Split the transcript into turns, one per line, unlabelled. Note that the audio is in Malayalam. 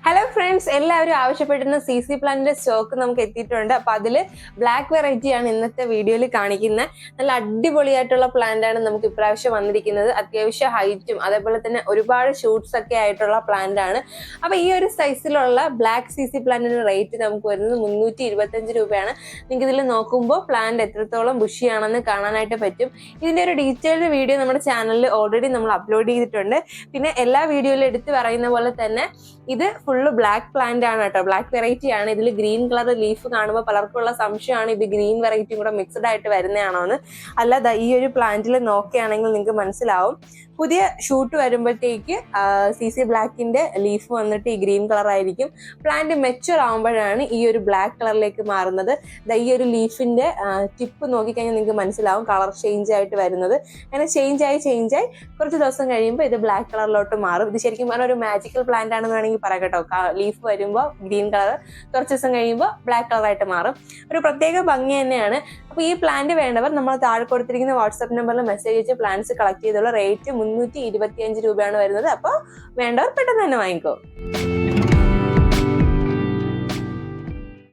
ഹലോ ഫ്രണ്ട്സ് എല്ലാവരും ആവശ്യപ്പെട്ടിരുന്ന സി സി പ്ലാന്റിന്റെ സ്റ്റോക്ക് നമുക്ക് എത്തിയിട്ടുണ്ട്. അപ്പൊ അതിൽ ബ്ലാക്ക് വെറൈറ്റി ആണ് ഇന്നത്തെ വീഡിയോയിൽ കാണിക്കുന്നത്. നല്ല അടിപൊളിയായിട്ടുള്ള പ്ലാന്റ് ആണ് നമുക്ക് ഇപ്രാവശ്യം വന്നിരിക്കുന്നത്. അത്യാവശ്യം ഹൈറ്റും അതേപോലെ തന്നെ ഒരുപാട് ഷൂട്ട്സ് ഒക്കെ ആയിട്ടുള്ള പ്ലാന്റ് ആണ്. അപ്പൊ ഈ ഒരു സൈസിലുള്ള ബ്ലാക്ക് സി സി പ്ലാന്റിന്റെ റേറ്റ് നമുക്ക് വരുന്നത് മുന്നൂറ്റി ഇരുപത്തഞ്ച് രൂപയാണ്. നിങ്ങൾക്ക് ഇതിൽ നോക്കുമ്പോൾ പ്ലാന്റ് എത്രത്തോളം ബുഷിയാണെന്ന് കാണാനായിട്ട് പറ്റും. ഇതിന്റെ ഒരു ഡീറ്റെയിൽഡ് വീഡിയോ നമ്മുടെ ചാനലിൽ ഓൾറെഡി നമ്മൾ അപ്ലോഡ് ചെയ്തിട്ടുണ്ട്. പിന്നെ എല്ലാ വീഡിയോയിലും എടുത്ത് പറയുന്ന പോലെ തന്നെ ഇത് ഫുള്ള് ബ്ലാക്ക് പ്ലാന്റ് ആണ് കേട്ടോ. ബ്ലാക്ക് വെറൈറ്റി ആണ്. ഇതിൽ ഗ്രീൻ കളർ ലീഫ് കാണുമ്പോൾ പലർക്കുള്ള സംശയമാണ്. ഇത് ഗ്രീൻ വെറൈറ്റിയും കൂടെ മിക്സ്ഡ് ആയിട്ട് വരുന്നതാണോ എന്ന് അല്ലാതെ ഈ ഒരു പ്ലാന്റിൽ നോക്കുകയാണെങ്കിൽ നിങ്ങൾക്ക് മനസ്സിലാവും. പുതിയ ഷൂട്ട് വരുമ്പോഴത്തേക്ക് സി സി ബ്ലാക്കിന്റെ ലീഫ് വന്നിട്ട് ഈ ഗ്രീൻ കളർ ആയിരിക്കും. പ്ലാന്റ് മെച്ചുവർ ആകുമ്പോഴാണ് ഈ ഒരു ബ്ലാക്ക് കളറിലേക്ക് മാറുന്നത്. ഈ ഒരു ലീഫിന്റെ ടിപ്പ് നോക്കിക്കഴിഞ്ഞാൽ നിങ്ങൾക്ക് മനസ്സിലാവും കളർ ചേഞ്ച് ആയിട്ട് വരുന്നത്. അങ്ങനെ ചേഞ്ച് ആയി ചേഞ്ച് ആയി കുറച്ച് ദിവസം കഴിയുമ്പോൾ ഇത് ബ്ലാക്ക് കളറിലോട്ട് മാറും. ഇത് ശരിക്കും പറഞ്ഞാൽ ഒരു മാജിക്കൽ പ്ലാന്റ് ആണെന്ന് വേണമെങ്കിൽ പറയാം കേട്ടോ. ലീഫ് വരുമ്പോൾ ഗ്രീൻ കളർ കുറച്ച് ദിവസം കഴിയുമ്പോൾ ബ്ലാക്ക് കളറായിട്ട് മാറും. ഒരു പ്രത്യേക ഭംഗി തന്നെയാണ്. അപ്പോൾ ഈ പ്ലാന്റ് വേണ്ടവർ നമ്മൾ താഴെ കൊടുത്തിരിക്കുന്ന വാട്സ്ആപ്പ് നമ്പറിൽ മെസ്സേജ് അയച്ച് പ്ലാന്റ്സ് കളക്ട് ചെയ്തുള്ള റേറ്റ് മുന്നൂറ്റി രൂപയാണ് വരുന്നത്. അപ്പോൾ വേണ്ടവർ പെട്ടെന്ന് തന്നെ വാങ്ങിക്കോ.